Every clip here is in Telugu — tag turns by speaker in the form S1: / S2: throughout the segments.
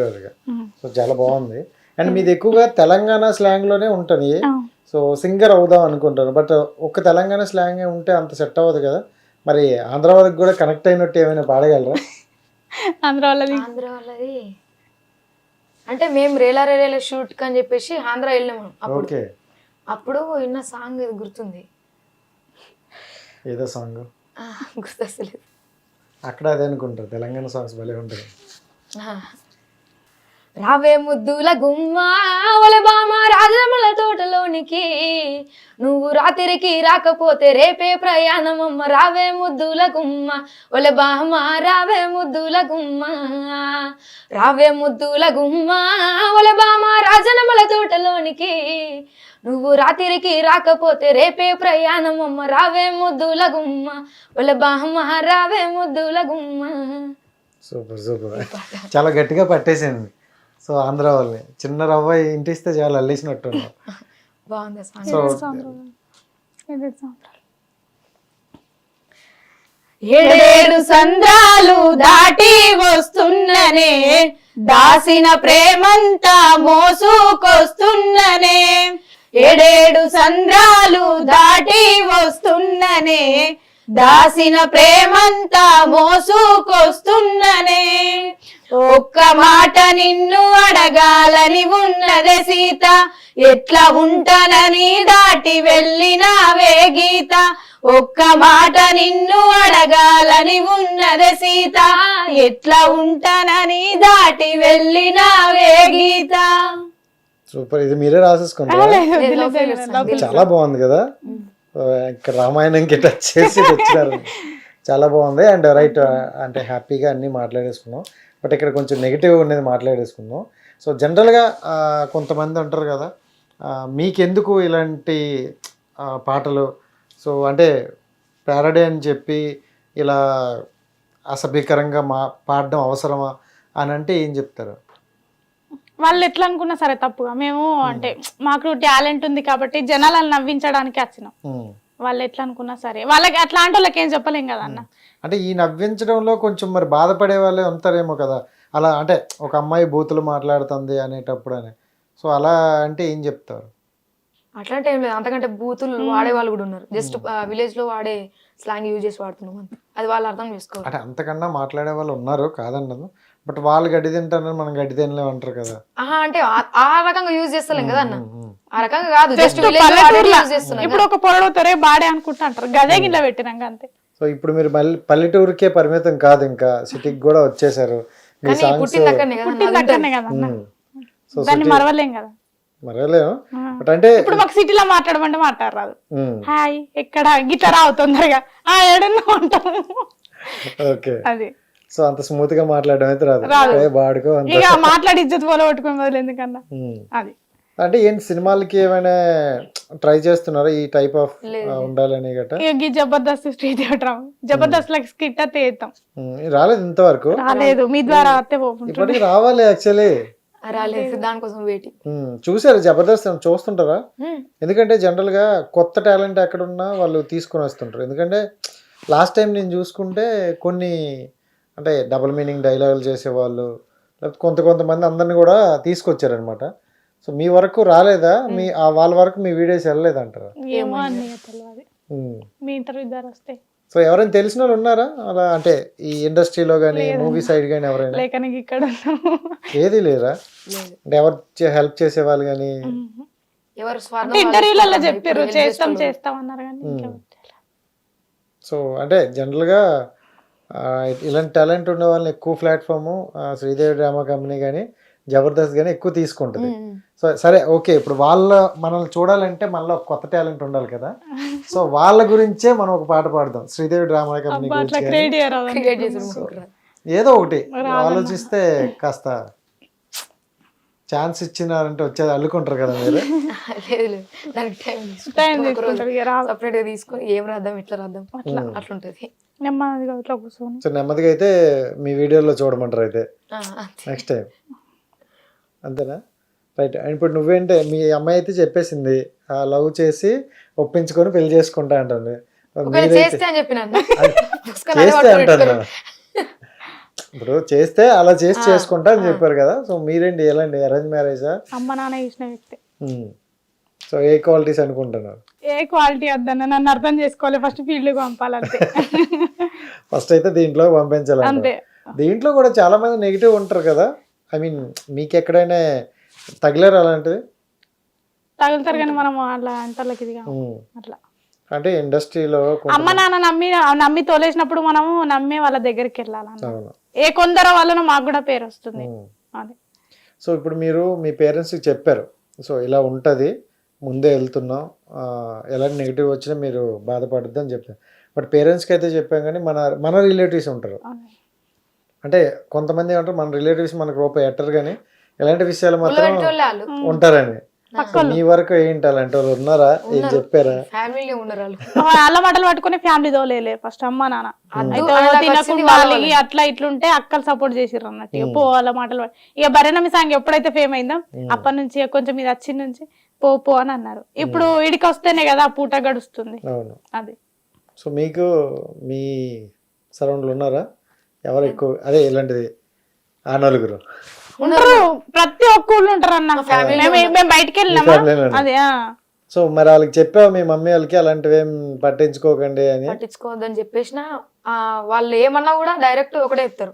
S1: సో చాలా బాగుంది. అండ్ మీది ఎక్కువగా తెలంగాణ స్లాంగ్లోనే ఉంటుంది సో సింగర్ అవుదాం అనుకుంటారు బట్ ఒక్క తెలంగాణ స్లాంగ్ ఉంటే అంత సెట్ అవ్వదు కదా. మరి ఆంధ్ర వరకు కూడా కనెక్ట్ అయినట్టు ఏమైనా పాడగలరా?
S2: ఆంధ్ర వాళ్ళది.
S3: ఆంధ్ర వాళ్ళది. అంటే మేము రేలా రేలా షూట్ అని చెప్పేసి ఆంధ్ర వెళ్ళినాము అప్పుడు.
S1: ఓకే.
S3: అప్పుడు విన్న సాంగ్ ఇది గుర్తుంది.
S1: ఏదో సాంగ్.
S3: ఆ, గుర్తొస్తలేదు.
S1: అక్కడ అదే అనుకుంటారు. తెలంగాణ సాంగ్స్ భలే ఉంటుంది
S3: ఆ. రావే ముద్దుల గుమ్మ ఒలే బామ రాజమల తోటలోనికి. నువ్వు రాత్రికి రాకపోతే రేపే ప్రయాణమమ్మ రావే ముద్దుల గుమ్మ ఒలే బామ రావే ముద్దుల గుమ్మ. రావే ముద్దుల గుమ్మ ఒలే బామ రాజనమల తోటలోనికి. నువ్వు రాత్రికి రాకపోతే రేపే ప్రయాణమమ్మ రావే ముద్దుల గుమ్మ ఒలే బామ రావే ముద్దుల గుమ్మ.
S1: Super super. చాలా గట్టిగా పట్టేసింది. సో ఆంధ్ర వాళ్ళని. చిన్న రవ్వ ఇంటిస్తే చాలా అల్లేసినట్టు
S3: బాగుంది
S1: సో.
S3: ఏడేడు సంద్రాలు దాటి వస్తున్ననే దాసిన ప్రేమంతా మోసుకొస్తున్ననే. ఏడేడు సంద్రాలు దాటి వస్తున్ననే దాసిన ప్రేమంతా మోసుకొస్తున్ననే. ఒక్క మాట నిన్ను అడగాలని ఉన్నదే సీత. ఎట్లా ఉంటానని దాటి వెళ్ళినావే గీత. ఒక్క మాట నిన్ను అడగాలని ఉన్నదే సీత. ఎట్లా ఉంటానని దాటి వెళ్ళినావే గీత.
S1: సూపర్. ఇది మీరే రాసేసుకుంటారా. చాలా బాగుంది కదా. రామాయణంకి టచ్ చేసి వచ్చినారు. చాలా బాగుంది. అండ్ రైట్ అంటే హ్యాపీగా అన్నీ మాట్లాడేసుకున్నాం. బట్ ఇక్కడ కొంచెం నెగిటివ్ ఉన్నది మాట్లాడేసుకున్నాం సో జనరల్గా కొంతమంది ఉంటారు కదా మీకెందుకు ఇలాంటి పాటలు? సో అంటే ప్యారడీ అని చెప్పి ఇలా అసభ్యకరంగా మా పాడడం అవసరమా అని అంటే ఏం చెప్తారు?
S2: వాళ్ళు ఎట్లా అనుకున్నా సరే తప్పుగా. మేము అంటే మాకు టాలెంట్ ఉంది కాబట్టి జనాలను నవ్వించడానికి వచ్చినాం. వాళ్ళు ఎట్లా అనుకున్నా సరే. వాళ్ళకి అట్లాంటి వాళ్ళకి ఏం చెప్పలేం కదా అన్న.
S1: అంటే ఈ నవ్వించడంలో కొంచెం మరి బాధపడే వాళ్ళే ఉంటారేమో కదా. అలా అంటే ఒక అమ్మాయి బూతులు మాట్లాడుతుంది అనేటప్పుడు అని సో అలా అంటే ఏం చెప్తారు?
S3: అట్లాంటి ఏం లేదు. అంతకంటే బూతులు వాడే వాళ్ళు కూడా ఉన్నారు. జస్ట్ విలేజ్లో వాడే స్లాంగ్ యూజ్ చేసి వాడుతున్నాం అది వాళ్ళు అర్థం చేసుకోవాలి.
S1: అంటే అంతకన్నా మాట్లాడే వాళ్ళు ఉన్నారు కాదన్నదు. బట్ వాళ్ళు గడ్డి తింటారని మనం గడ్డి తినలేము అంటారు కదా.
S3: ఆహా అంటే ఆ- రకంగా యూజ్ చేస్తలేం కదా అన్న. ఆ రకంగా కాదు. జస్ట్
S2: ఇప్పుడు ఒక పొడవుతారే బాడే అనుకుంటా అంటారు. గదే గిట్ల పెట్టినాక అంతే.
S1: సో ఇప్పుడు మీరు మళ్ళీ పల్లెటూరుకే పరిమితం కాదు ఇంకా. సిటీకి కూడా వచ్చేసారు.
S2: దాన్ని మరవలేం కదా.
S1: బట్ అంటే
S2: ఇప్పుడు మాకు సిటీలో మాట్లాడమంటే మాట్లాడరాదు. హాయ్ ఎక్కడ? గిట్ల రావు తొందరగా. ఆ ఏడన్నా ఉంటాము
S1: ఓకే.
S2: అది.
S1: సో అంత స్మూత్గా మాట్లాడడం అయితే రాదు.
S2: రాదు.
S1: ఏ బాడుకో అంత.
S2: ఇక మాట్లాడి ఇజ్జత్ పోలో పట్టుకుని బదులు ఎందుకన్నా. అది.
S1: అంటే ఏంటి సినిమాలకి ఏమైనా ట్రై చేస్తున్నారా ఈ టైప్ ఆఫ్ ఉండాలని గట్ట?
S2: ఇక గీ జబర్దస్త్ స్ట్రీట్ థియేటర్ జబర్దస్త్ లకి స్కిట్ అయితే
S1: రాలేదు ఇంతవరకు?
S2: రాలేదు. మీ ద్వారా పోకుండా
S1: ఇప్పటికి రావాలి యాక్చువల్లీ
S3: రాలేదు. దానికోసం వెయిటింగ్
S1: చూసారు జబర్దస్త్ చూస్తుంటారా? ఎందుకంటే జనరల్గా కొత్త టాలెంట్ ఎక్కడున్నా వాళ్ళు తీసుకొని వస్తుంటారు. ఎందుకంటే లాస్ట్ టైం నేను చూసుకుంటే కొన్ని అంటే డబుల్ మీనింగ్ డైలాగులు చేసేవాళ్ళు లేకపోతే కొంత కొంతమంది అందరిని కూడా తీసుకొచ్చారనమాట సో మీ వరకు రాలేదా? మీ ఆ వాళ్ళ వరకు మీ వీడియోస్ వెళ్ళలేదంటారా?
S2: ఏమో అన్ని తెలియదు
S1: ఉమ్.
S2: మీ ఇంటర్వ్యూ ద్వారా వస్తే.
S1: సో ఎవరైనా తెలిసిన వాళ్ళు ఉన్నారా? అలా అంటే ఈ ఇండస్ట్రీలో కానీ మూవీ సైడ్ కానీ ఎవరైనా?
S2: లేక నీకు ఇక్కడ
S1: ఏది లేరా? అంటే ఎవరు హెల్ప్ చేసే వాళ్ళు కానీ
S3: ఎవరు స్వార్థం
S2: అంటే ఇంటర్వ్యూలలో చెప్పారు చేస్తాం చేస్తాం అన్నారు కానీ ఇంకెవరు.
S1: సో అంటే జనరల్గా ఇలాంటి టాలెంట్ ఉన్న వాళ్ళని ఎక్కువ ప్లాట్ఫాము శ్రీదేవి డ్రామా కంపెనీ కానీ జబర్దస్త్ కానీ ఎక్కువ తీసుకుంటుంది. సో సరే ఓకే ఇప్పుడు వాళ్ళ మనల్ని చూడాలంటే మనలో ఒక కొత్త టాలెంట్ ఉండాలి కదా. సో వాళ్ళ గురించే మనం ఒక పాట పాడదాం. శ్రీదేవి డ్రామా కంపెనీ గురించి. ఏదో ఒకటి. ఆలోచిస్తే కాస్త ఛాన్స్ ఇచ్చినారంటే వచ్చేది అల్లుకుంటారు కదా మీరు.
S3: లేదు లేదు. దానికి టైం తీసుకొని ఏం రాద్దాం ఇట్లా రాద్దాం? అట్లా. అట్లుంటది.
S2: నెమ్మదిగా ఇట్లా కూర్చొని.
S1: సో నెమ్మదిగా అయితే మీ వీడియోలో చూడమంటారు అయితే. నెక్స్ట్ టైం అంతేనా? రైట్ అండ్ ఇప్పుడు నువ్వేంటే మీ అమ్మాయి అయితే చెప్పేసింది ఆ లవ్ చేసి ఒప్పించుకొని పెళ్ళి చేసుకుంటా అంటుంది.
S3: చేస్తే
S1: అంటారు ఇప్పుడు చేస్తే అలా చేసి చేసుకుంటా అని చెప్పారు కదా. సో మీరేంటి ఎలాంటి అరేంజ్ మ్యారేజా
S2: అమ్మ నాన్న ఇచ్చిన వ్యక్తి.
S1: సో ఏ క్వాలిటీస్ అనుకుంటున్నారు?
S2: ఏ క్వాలిటీ వద్దన్న నన్ను అర్థం చేసుకోవాలి. First field పంపాలంతే.
S1: ఫస్ట్ అయితే దీంట్లో పంపించాలి
S2: అంతే.
S1: దీంట్లో కూడా చాలా మంది నెగిటివ్ ఉంటారు కదా. ఐ మీన్ మీకు ఎక్కడైనా తగిలారు అలాంటిది?
S2: తగులుతారు కానీ మనం ఇది.
S1: ఉమ్.
S2: అట్లా.
S1: అంటే ఇండస్ట్రీలో
S2: అమ్మ నాన్న నమ్మి నమ్మి తోలేసినప్పుడు మనము నమ్మే వాళ్ళ దగ్గరికి
S1: అవును.
S2: ఏ కొందరు వలన మాకు కూడా పేరు వస్తుంది. అది.
S1: సో ఇప్పుడు మీరు మీ పేరెంట్స్కి చెప్పారు. సో ఇలా ఉంటుంది ముందే వెళ్తున్నాం ఎలాంటి నెగిటివ్ వచ్చినా మీరు బాధపడద్దు అని చెప్పారు. బట్ పేరెంట్స్కి అయితే చెప్పాం కానీ మన మన రిలేటివ్స్ ఉంటారు. అంటే కొంతమంది ఏమంటారు మన రిలేటివ్స్ మనకు రూపాయి ఎట్టరు కానీ ఎలాంటి విషయాలు మాత్రం సో మీ వరకు ఏంటి అలాంటి వాళ్ళు ఉన్నారా? ఏం చెప్పారా?
S3: ఫ్యామిలీ ఉన్నారు వాళ్ళు.
S2: అల్ల మాటలు పట్టుకుని ఫ్యామిలీ తోలేలే. ఫస్ట్ అమ్మ నాన్న.
S3: అలా
S2: తినకుండా అట్లా ఇట్లుంటే అక్కలు సపోర్ట్ చేసిర్రు అన్నట్టు. ఇక పో వాళ్ళ మాటలు ఇక భరణమి సాంగ్ ఎప్పుడైతే ఫేమ్ అయిందో అప్పటి నుంచి కొంచెం ఇది వచ్చి నుంచి పో పో అని అన్నారు. ఇప్పుడు ఇడికి వస్తేనే కదా ఆ పూట గడుస్తుంది.
S1: అవును.
S2: అది.
S1: సో మీకు మీ సరౌండ్లు ఉన్నారా? ఎవరు ఎక్కువ అదే ఇలాంటిది. ఆ నలుగురు.
S2: ఉంటారు. ప్రతి ఒక్క ఊళ్ళో ఉంటారు అన్న. మేము మేము బయటికి వెళ్ళినామా? అదే ఆ.
S1: సో మరి వాళ్ళకి చెప్పావు మీ మమ్మీ వాళ్ళకి అలాంటివి ఏం పట్టించుకోకండి అని?
S3: పట్టించుకోవద్దని చెప్పేసిన ఆ, వాళ్ళు ఏమన్నా కూడా డైరెక్ట్ ఒకటే చెప్తారు.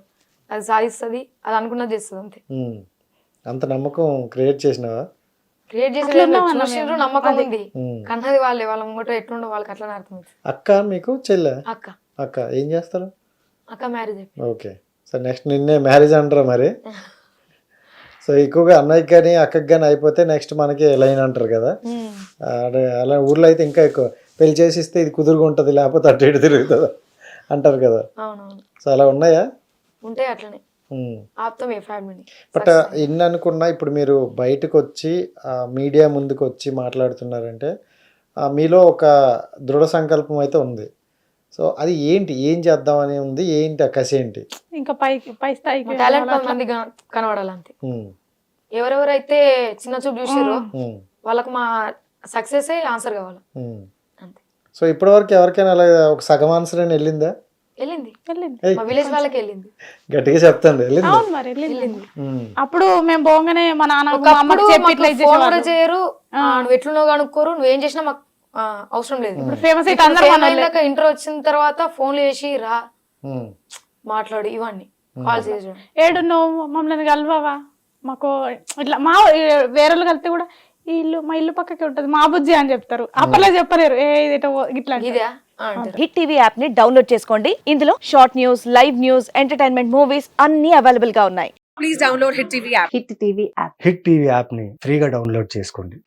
S3: అది సాధిస్తుంది అది అనుకున్నది చేస్తుంది అంతే.
S1: ఉమ్. అంత నమ్మకం క్రియేట్ చేసినావా?
S3: క్రియేట్ చేసి చూసిండ్రు నమ్మకం ఉంది. కన్నది వాళ్ళే వాళ్ళ ముంగట ఎట్లుండో వాళ్ళకి అట్లనే అర్థమవుతుంది.
S1: అక్క మీకు చెల్లె?
S3: అక్క.
S1: అక్క ఏం చేస్తారు?
S3: అక్క మ్యారేజ్ అయిపోయింది
S1: ఓకే. సో నెక్స్ట్ నిన్నే మ్యారేజ్ అంటారా మరి? సో ఎక్కువగా అన్నయ్యకి కానీ అక్కకి కానీ అయిపోతే నెక్స్ట్ మనకి లైన్ అంటారు కదా? అదే అలా ఊర్లో అయితే ఇంకా ఎక్కువ. పెళ్ళి చేసి ఇస్తే ఇది కుదురుగా ఉంటుంది లేకపోతే అటు ఇటు తిరుగుతుంది? అంటారు కదా. సో అలా ఉన్నాయా?
S3: ఉంటే అట్లనే. ఫ్యామిలీని
S1: బట్ ఎన్ని అనుకున్నా ఇప్పుడు మీరు బయటకు వచ్చి మీడియా ముందుకు వచ్చి మాట్లాడుతున్నారంటే మీలో ఒక దృఢ సంకల్పం అయితే ఉంది. సో అది ఏంటి? ఏం చేద్దామని ఉంది? ఏంటి ఆ కసి ఏంటి?
S2: ఇంకా పైకి పై స్థాయికి
S3: టాలెంట్ పది మంది కనబడాలి అంతే
S1: ఉమ్,
S3: ఎవరెవరైతే చిన్న చూపు చూసారో వాళ్ళకి మా సక్సెస్ ఆన్సర్ కావాలి. అంతే.
S1: సో ఇప్పటివరకు ఎవరికైనా అలా ఒక సగం ఆన్సర్ అని వెళ్ళిందా.
S3: వెళ్ళింది.
S2: వెళ్ళింది
S3: మా విలేజ్ వాళ్ళకి వెళ్ళింది.
S1: గట్టిగా చెప్తాండి వెళ్ళింది.
S2: అవును మరి వెళ్ళింది. అప్పుడు మేము పోగానే మా నాన్న అమ్మకి చెప్పి ఇట్లా.
S3: చేయరు. నువ్వు ఎట్లున్నావు కనుక్కోరు నువ్వేం చేసినా మాకు అవసరం లేదు.
S2: ఇప్పుడు ఫేమస్ అయితే అందరూ.
S3: ఇంటర్ వచ్చిన తర్వాత ఫోన్లు చేసి రా మాట్లాడు ఇవన్నీ. కాల్ చేసి.
S2: ఏడు నువ్వు మమ్మల్ని కలవవా? మాకు ఇట్లా మా వేరే కలిస్తే కూడా ఈ ఇల్లు మా ఇల్లు పక్కకి ఉంటది మా బుజ్జి అని చెప్తారు. అప్పట్లో చెప్పలేరు ఏ ఇట్లా అంటారు.
S3: ఇదే అంటారు.
S4: హిట్ టీవీ యాప్ని డౌన్లోడ్ చేసుకోండి. ఇందులో short news live news entertainment movies అన్ని అవైలబుల్గా ఉన్నాయి.
S5: హిట్ టీవీ యాప్ని ఫ్రీగా డౌన్లోడ్ చేసుకోండి.